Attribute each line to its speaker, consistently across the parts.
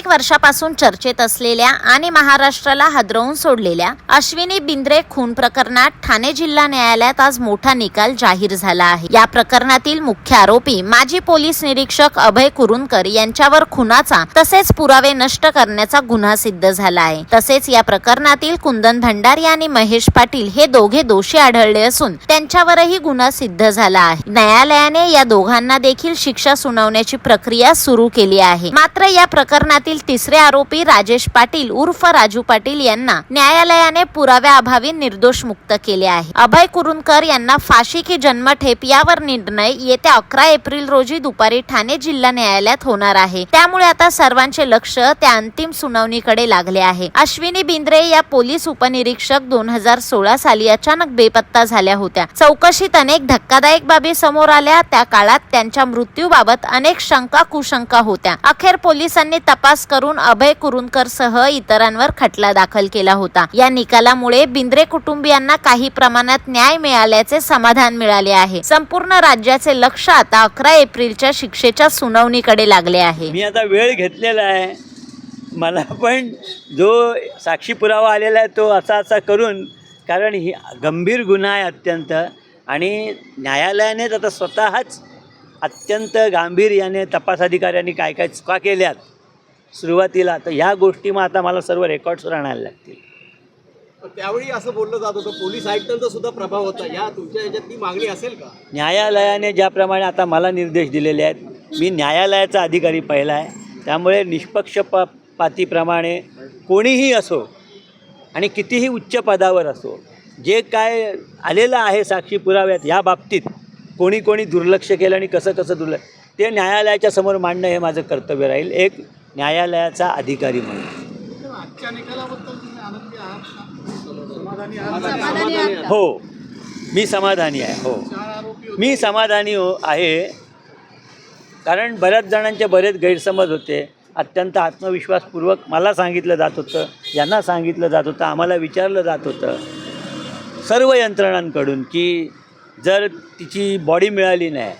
Speaker 1: अनेक वर्षापासून चर्चेत असलेल्या आणि महाराष्ट्राला हादरवून सोडलेल्या अश्विनी बिंद्रे खून प्रकरणात ठाणे जिल्हा न्यायालयात आज मोठा निकाल जाहीर झाला आहे. या प्रकरणातील मुख्य आरोपी माजी पोलीस निरीक्षक अभय कुरुंदकर यांच्यावर खुनाचा तसेच पुरावे नष्ट करण्याचा गुन्हा सिद्ध झाला आहे. तसेच या प्रकरणातील कुंदन भंडारी आणि महेश पाटील हे दोघे दोषी आढळले असून त्यांच्यावरही गुन्हा सिद्ध झाला आहे. न्यायालयाने या दोघांना देखील शिक्षा सुनावण्याची प्रक्रिया सुरू केली आहे. मात्र या प्रकरणातील तिसरे आरोपी राजेश पाटील उर्फ राजू पाटील यांना न्यायालयाने पुराव्याअभावी निर्दोष मुक्त केले आहे. अभय कुरुंदकर यांना फाशी की जन्मठेप यावर निर्णय येत्या अकरा एप्रिल रोजी दुपारी ठाणे जिल्हा न्यायालयात होणार आहे. त्यामुळे आता सर्वांचे लक्ष त्या अंतिम सुनावणीकडे लागले आहे. अश्विनी बिंद्रे या पोलीस उपनिरीक्षक दोन हजार सोळा साली अचानक बेपत्ता झाल्या होत्या. चौकशीत अनेक धक्कादायक बाबी समोर आल्या. त्या काळात त्यांच्या मृत्यूबाबत अनेक शंका कुशंका होत्या. अखेर पोलिसांनी तपास करून अभय कुरुंदकरसह इतरांवर खटला दाखल केला होता. या निकालामुळे बिंद्रे कुटुंबियांना काही प्रमाणात न्याय मिळाल्याचे समाधान मिळाले आहे. संपूर्ण राज्याचे लक्ष आता अकरा एप्रिलच्या शिक्षेच्या सुनावणीकडे लागले आहे.
Speaker 2: मी आता वेळ घेतलेला आहे. मला पण जो साक्षी पुरावा आलेला आहे तो असा असा करून कारण ही गंभीर गुन्हा आहे अत्यंत आणि न्यायालयानेच आता स्वतःच अत्यंत गांभीर्याने तपास अधिकाऱ्यांनी काय काय चुका केल्यात सुरुवातीला तर ह्या गोष्टी मग आता मला सर्व रेकॉर्ड्स आणायला लागतील.
Speaker 3: त्यावेळी असं बोललं जात होतं पोलीस आयुक्तांचा सुद्धा प्रभाव होता. या तुमच्या ह्याच्यात ती मागणी असेल का?
Speaker 2: न्यायालयाने ज्याप्रमाणे आता मला निर्देश दिलेले आहेत मी न्यायालयाचा अधिकारी पहिला आहे. त्यामुळे निष्पक्षपातीप्रमाणे कोणीही असो आणि कितीही उच्च पदावर असो जे काय आलेलं आहे साक्षी पुराव्यात या बाबतीत कोणी कोणी दुर्लक्ष केलं आणि कसं कसं दुर्लक्ष ते न्यायालयाच्या समोर मांडणं हे माझं कर्तव्य राहील. एक न्यायालयाचा अधिकारी म्हणून. हो. मी समाधानी आहे हो. मी समाधानी हो आहे. कारण बऱ्याच जणांचे बरेच गैरसमज होते. अत्यंत आत्मविश्वासपूर्वक मला सांगितलं जात होतं यांना सांगितलं जात होतं आम्हाला विचारलं जात होतं. सर्व यंत्रणांकडून की जर तिची बॉडी मिळाली नाही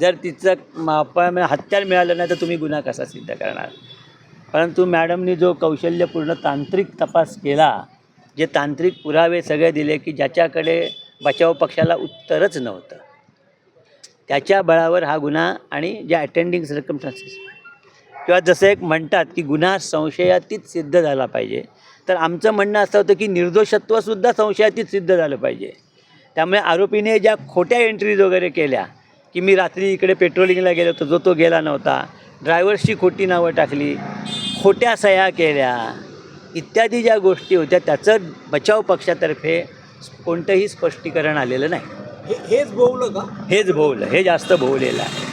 Speaker 2: जर तिचं मापा हत्यार मिळालं नाही तर तुम्ही गुन्हा कसा सिद्ध करणार? परंतु मॅडमनी जो कौशल्यपूर्ण तांत्रिक तपास केला जे तांत्रिक पुरावे सगळे दिले की ज्याच्याकडे बचाव पक्षाला उत्तरच नव्हतं. त्याच्या बळावर हा गुन्हा आणि जे अटेंडिंग सर्कमस्टान्सेस किंवा जसं एक म्हणतात की गुन्हा संशयातीत सिद्ध झाला पाहिजे. तर आमचं म्हणणं असं होतं की निर्दोषत्वसुद्धा संशयातीत सिद्ध झालं पाहिजे. त्यामुळे आरोपीने ज्या खोट्या एंट्रीज वगैरे केल्या की मी रात्री इकडे पेट्रोलिंगला गेलो होतो जो तो गेला नव्हता. ड्रायव्हर्सची खोटी नावं टाकली. खोट्या सह्या केल्या. इत्यादी ज्या गोष्टी होत्या त्याचं बचाव पक्षातर्फे कोणतंही स्पष्टीकरण आलेलं नाही.
Speaker 3: हे हेच बोवलं का?
Speaker 2: हेच भोवलं हे जास्त भोवलेलं आहे.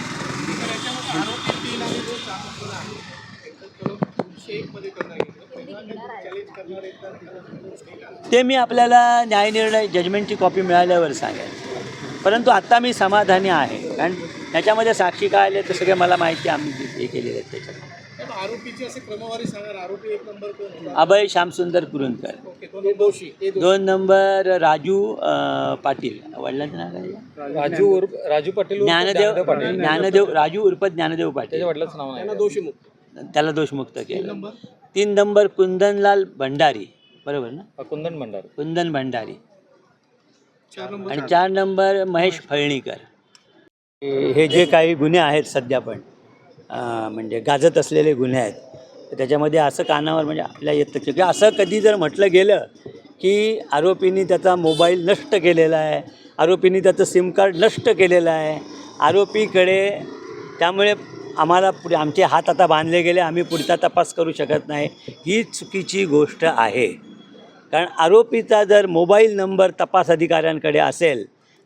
Speaker 2: ते मी आपल्याला न्यायनिर्णय जजमेंटची कॉपी मिळाल्यावर सांगेन. परंतु आत्ता मी समाधानी आहे. कारण त्याच्यामध्ये साक्षी काय आले ते सगळे मला माहिती आम्ही हे केलेले आहेत त्याच्यात.
Speaker 3: आरोपीची असे क्रमवारी सांगा आरोपी एक नंबर कोण होता?
Speaker 2: अभय श्यामसुंदर कुरुंदकर.
Speaker 3: ओके तो दोषी ते दोषी.
Speaker 2: दोन नंबर राजू अं, पाटील. वडिलांचं नाव काय?
Speaker 4: राजू उर्फ राजू पाटील उर्फ
Speaker 2: ज्ञानदेव
Speaker 4: पाटील.
Speaker 2: ज्ञानदेव राजू उर्फ ज्ञानदेव पाटील.
Speaker 4: वडिलाचं नाव नाही.
Speaker 3: त्यांना दोषी मुक्त.
Speaker 2: त्याला दोषमुक्त केलं. तीन नंबर? कुंदनलाल भंडारी. बरोबर ना?
Speaker 4: कुंदन भंडार.
Speaker 2: कुंदन भंडारी.
Speaker 3: चार नंबर
Speaker 2: आणि चार नंबर महेश फळणीकर. हे जे काही गुन्हे आहेत सध्या पण म्हणजे गाजत असलेले गुन्हे आहेत त्याच्यामध्ये असं कानावर म्हणजे आपल्या येतं की असं कधी जर म्हटलं गेलं की आरोपींनी त्याचा मोबाईल नष्ट केलेला आहे आरोपींनी त्याचं सिम कार्ड नष्ट केलेलं आहे आरोपीकडे त्यामुळे आम्हाला पुढे आमचे हात आता बांधले गेले आम्ही पुढचा तपास करू शकत नाही ही चुकीची गोष्ट आहे. कारण आरोपीचा जर मोबाईल नंबर तपास अधिकाऱ्यांकडे असेल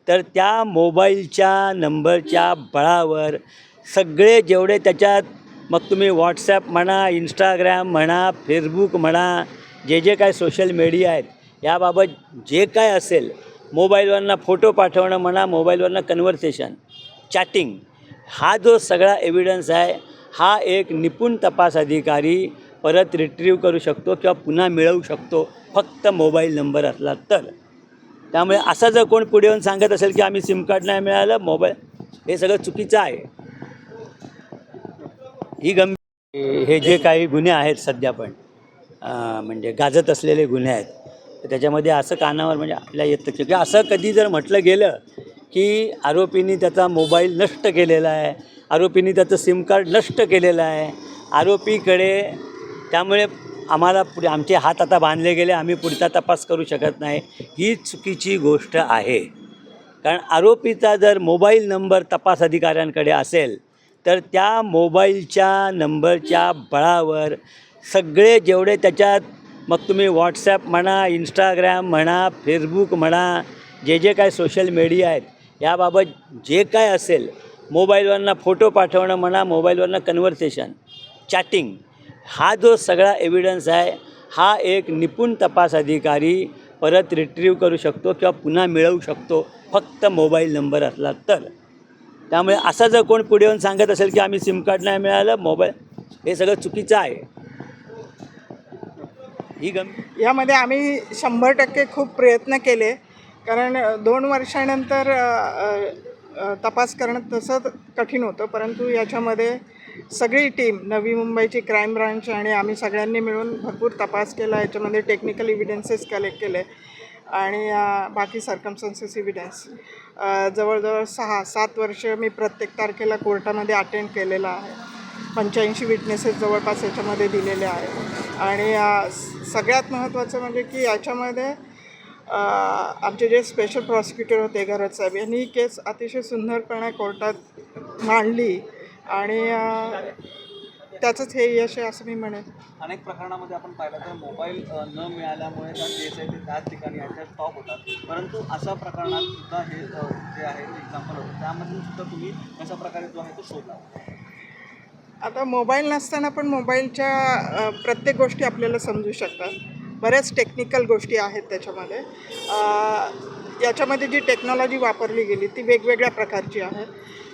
Speaker 2: तर त्या मोबाईलच्या नंबरच्या बळावर सगळे जेवढे त्याच्यात मग तुम्ही व्हॉट्सॲप म्हणा इंस्टाग्राम म्हणा फेसबुक म्हणा जे जे काय सोशल मीडिया आहेत याबाबत जे काय असेल मोबाईलवरनं फोटो पाठवणं म्हणा मोबाईलवरनं कन्व्हर्सेशन चॅटिंग हा जो सगळा एव्हिडन्स आहे हा एक निपुण तपास अधिकारी परत रिट्रीव करू शकतो किंवा पुन्हा मिळवू शकतो फक्त मोबाईल नंबर असला तर. त्यामुळे असं जर कोण पुढे येऊन सांगत असेल की आम्ही सिम कार्ड नाही मिळालं मोबाईल हे सगळं चुकीचं आहे. ही गंभीर हे जे काही गुन्हे आहेत सध्या पण म्हणजे गाजत असलेले गुन्हे आहेत तर त्याच्यामध्ये असं कानावर म्हणजे आपल्या येतं की असं कधी जर म्हटलं गेलं की आरोपींनी त्याचा मोबाईल नष्ट केलेला आहे आरोपींनी त्याचं सिम कार्ड नष्ट केलेलं आहे आरोपीकडे त्यामुळे आम्हाला पुढे आमचे हात आता बांधले गेले आम्ही पुढचा तपास करू शकत नाही. ही चुकीची गोष्ट आहे. कारण आरोपीचा जर मोबाईल नंबर तपास अधिकाऱ्यांकडे असेल तर त्या मोबाईलच्या नंबरच्या बळावर सगळे जेवढे त्याच्यात मग तुम्ही व्हॉट्सॲप म्हणा इंस्टाग्राम म्हणा फेसबुक म्हणा जे जे काय सोशल मीडिया आहेत याबाबत जे काय असेल मोबाईलवरनं फोटो पाठवणं म्हणा मोबाईलवरनं कन्व्हर्सेशन चॅटिंग हा जो सगळा एव्हिडन्स आहे हा एक निपुण तपास अधिकारी परत रिट्रीव करू शकतो किंवा पुन्हा मिळवू शकतो फक्त मोबाईल नंबर असला तर. त्यामुळे असं जर कोण पुढे येऊन सांगत असेल की आम्ही सिम कार्ड नाही मिळालं मोबाईल हे सगळं चुकीचं आहे. ही गम
Speaker 5: यामध्ये आम्ही शंभर टक्के खूप प्रयत्न केले कारण दोन वर्षानंतर तपास करणं तसं कठीण होतं परंतु याच्यामध्ये सगळी टीम नवी मुंबईची क्राईम ब्रांच आणि आम्ही सगळ्यांनी मिळून भरपूर तपास केला. याच्यामध्ये टेक्निकल इव्हिडन्सेस कलेक्ट केले आणि बाकी सर्कमस्टन्सेस इव्हिडन्स जवळजवळ सहा सात वर्ष मी प्रत्येक तारखेला कोर्टामध्ये अटेंड केलेला आहे. पंच्याऐंशी विटनेसेस जवळपास याच्यामध्ये दिलेले आहे आणि सगळ्यात महत्त्वाचं म्हणजे की याच्यामध्ये आमचे जे स्पेशल प्रॉसिक्युटर होते घरत साहेब यांनी ही केस अतिशय सुंदरपणे कोर्टात मांडली. आणि त्याचंच हे यश आहे असं मी म्हणेन.
Speaker 3: अनेक प्रकरणामध्ये आपण पाहिलं तर मोबाईल न मिळाल्यामुळे त्या केस आहे ते त्याच ठिकाणी याच्या स्टॉप होतात. परंतु अशा प्रकरणात सुद्धा हे जे आहे एक्झाम्पल होतं. त्यामधून सुद्धा तुम्ही कशा प्रकारे जो आहे तो शोधला?
Speaker 5: आता मोबाईल नसताना पण मोबाईलच्या प्रत्येक गोष्टी आपल्याला समजू शकतात. बऱ्याच टेक्निकल गोष्टी आहेत त्याच्यामध्ये. याच्यामध्ये जी टेक्नॉलॉजी वापरली गेली ती वेगवेगळ्या प्रकारची आहे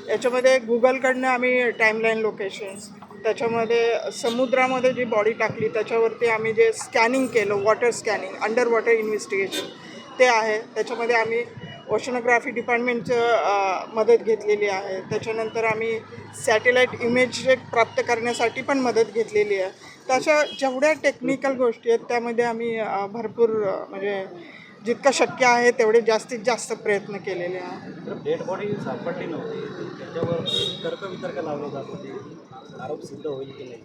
Speaker 5: याच्यामध्ये गुगलकडनं आम्ही टाईमलाईन लोकेशन्स त्याच्यामध्ये समुद्रामध्ये जी बॉडी टाकली त्याच्यावरती आम्ही जे स्कॅनिंग केलं water scanning under water investigation ते आहे. त्याच्यामध्ये आम्ही ओशनोग्राफी डिपार्टमेंटचं मदत घेतलेली आहे. त्याच्यानंतर आम्ही सॅटेलाईट इमेज प्राप्त करण्यासाठी पण मदत घेतलेली आहे. तशा जेवढ्या टेक्निकल गोष्टी आहेत त्यामध्ये आम्ही भरपूर म्हणजे जितकं शक्य आहे तेवढे जास्तीत जास्त प्रयत्न केलेले आहे
Speaker 3: डेड बॉडी सापडली नव्हती. त्याच्यावर तर्कवितर्क लावले जात होते. आरोप सिद्ध होईल की नाही?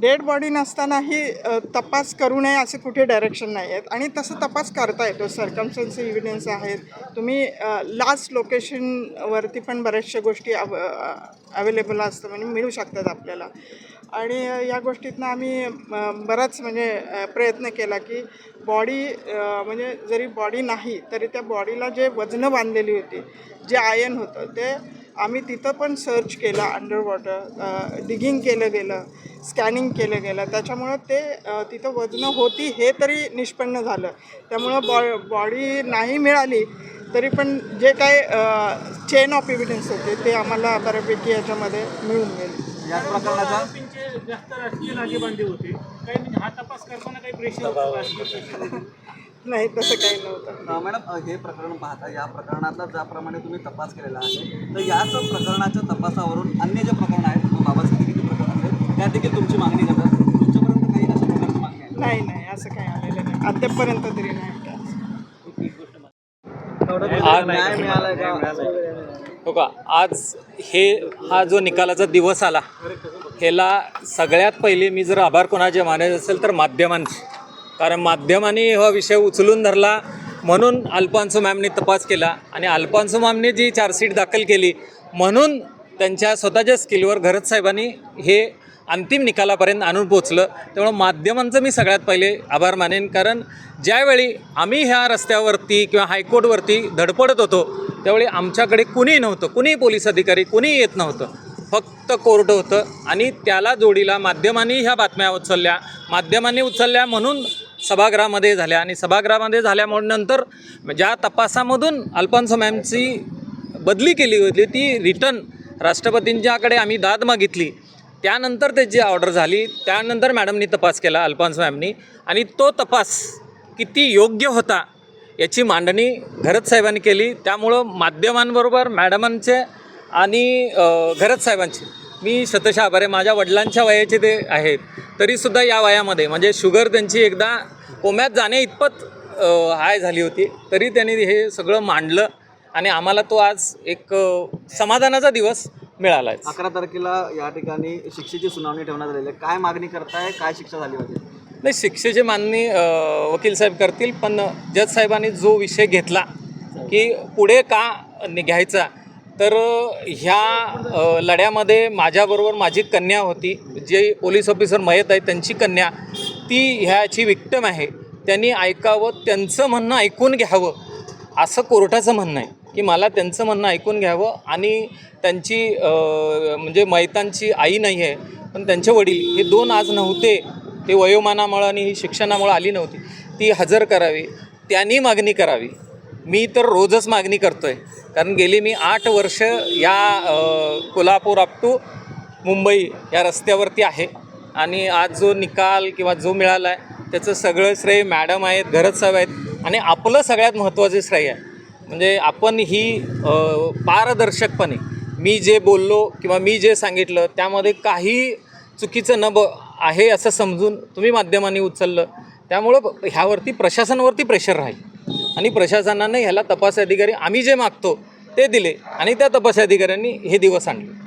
Speaker 5: डेड बॉडी नसतानाही तपास करू नये असे कुठे डायरेक्शन नाही आहेत. आणि तसं तपास करता येतो. सरकमस्टन्स इव्हिडन्स आहेत. तुम्ही लास्ट लोकेशनवरती पण बऱ्याचशा गोष्टी अव अवेलेबल असतं म्हणजे मिळू शकतात आपल्याला. आणि या गोष्टीतनं आम्ही बराच म्हणजे प्रयत्न केला की बॉडी म्हणजे जरी बॉडी नाही तरी त्या बॉडीला जे वजनं बांधलेली होती जे आयन होतं ते आम्ही तिथं पण सर्च केलं अंडर वॉटर डिगिंग केलं गेलं स्कॅनिंग केलं गेलं. त्याच्यामुळं ते तिथं वजनं होती हे तरी निष्पन्न झालं. त्यामुळं बॉ बॉडी नाही मिळाली तरी पण जे काय चेन ऑफ इव्हिडन्स होते ते आम्हाला बऱ्यापैकी याच्यामध्ये मिळून गेले.
Speaker 3: या प्रकरणाचा?
Speaker 6: जास्त राजकीय नागेबांधे होते. काही म्हणजे हा तपास करताना काही प्रेशर?
Speaker 5: नाही तसं काही नव्हतं.
Speaker 3: अ, मॅडम अ, हे प्रकरण पाहता या प्रकरणातला ज्याप्रमाणे तुम्ही तपास केलेला आहे तर याच प्रकरणाच्या तपासावरून अन्य जे प्रकरण आहेत बाबासाठी किती प्रकरण आहेत त्यात देखील तुमची मागणी करतात. तुमच्यापर्यंत काही अशा प्रकारची मागणी आहे?
Speaker 5: नाही नाही असं काही आलेलं नाही. अद्यापपर्यंत तरी नाही. काय
Speaker 3: न्याय मिळालाय का?
Speaker 4: हो का? आज हे हा जो निकालाचा दिवस आला ह्याला सगळ्यात पहिले मी जर आभार कोणाचे मानायचे असेल तर माध्यमांचे. कारण माध्यमांनी हा विषय उचलून धरला. म्हणून अल्पांसो मॅमने तपास केला आणि अल्फान्सो मॅमने जी चार्जशीट दाखल केली म्हणून त्यांच्या स्वतःच्या स्किलवर घरत साहेबांनी हे अंतिम निकालापर्यंत आणून पोचलं त्यामुळं माध्यमांचं मी सगळ्यात पहिले आभार मानेन. कारण ज्यावेळी आम्ही ह्या रस्त्यावरती किंवा हायकोर्टवरती धडपडत होतो त्यावेळी आमच्याकडे कुणीही नव्हतं. कुणीही पोलीस अधिकारी कुणीही येत नव्हतं. फक्त कोर्ट होतं आणि त्याला जोडीला माध्यमांनी ह्या बातम्या उचलल्या. माध्यमांनी उचलल्या म्हणून सभागृहामध्ये झाल्या आणि सभागृहामध्ये झाल्यामुळे नंतर ज्या तपासामधून अल्फान्सो मॅमची बदली केली होती ती रिटर्न राष्ट्रपतींच्याकडे आम्ही दाद मागितली. त्यानंतर त्याची ऑर्डर झाली. त्यानंतर मॅडमनी तपास केला अल्फान्स मॅमनी. आणि तो तपास किती योग्य होता याची मांडणी घरत साहेबांनी केली. त्यामुळं माध्यमांबरोबर मॅडमांचे आणि घरत साहेबांची मी शतशः आभार आहे माझ्या वडिलांच्या वयाचे ते आहेत. तरीसुद्धा या वयामध्ये म्हणजे शुगर त्यांची एकदा कोम्यात जाणे इतपत हाय झाली होती तरी त्यांनी हे सगळं मांडलं आणि आम्हाला तो आज एक समाधानाचा दिवस मिळाला आहे
Speaker 3: अकरा तारखेला या ठिकाणी शिक्षेची सुनावणी ठेवण्यात आलेली आहे. काय मागणी करताय? काय शिक्षा झाली पाहिजे?
Speaker 4: नाही शिक्षेची मागणी वकील साहेब करतील पण जज साहेबांनी जो विषय घेतला की पुढे का नि- घ्यायचा तर ह्या लढ्यामध्ये माझ्याबरोबर माझी कन्या होती. जे पोलीस ऑफिसर मयत आहे त्यांची कन्या. ती ह्याची विक्टम आहे. त्यांनी ऐकावं त्यांचं म्हणणं ऐकून घ्यावं. असं कोर्टाचं म्हणणं आहे की मला त्यांचं म्हणणं ऐकून घ्यावं आणि त्यांची म्हणजे मैतांची आई नाही आहे पण त्यांचे वडील हे दोन आज नव्हते. ते वयोमानामुळं आणि ही शिक्षणामुळं आली नव्हती. ती हजर करावी त्यांनी मागणी करावी. मी तर रोजच मागणी करतो आहे कारण गेली मी आठ वर्ष या कोल्हापूर अप टू मुंबई या रस्त्यावरती आहे. आणि आज जो निकाल किंवा जो मिळाला आहे त्याचं सगळं श्रेय मॅडम आहेत घरच साहेब आहेत. आणि आपलं सगळ्यात महत्त्वाचं श्रेय आहे. म्हणजे आपण ही पारदर्शकपणे मी जे बोललो किंवा मी जे सांगितलं त्यामध्ये काही चुकीचं न ब आहे असं समजून तुम्ही माध्यमांनी उचललं. त्यामुळं ह्यावरती प्रशासनावरती प्रेशर राहील. आणि प्रशासनानं ह्याला तपास अधिकारी आम्ही जे मागतो ते दिले आणि त्या तपास अधिकाऱ्यांनी हे दिवस आणले.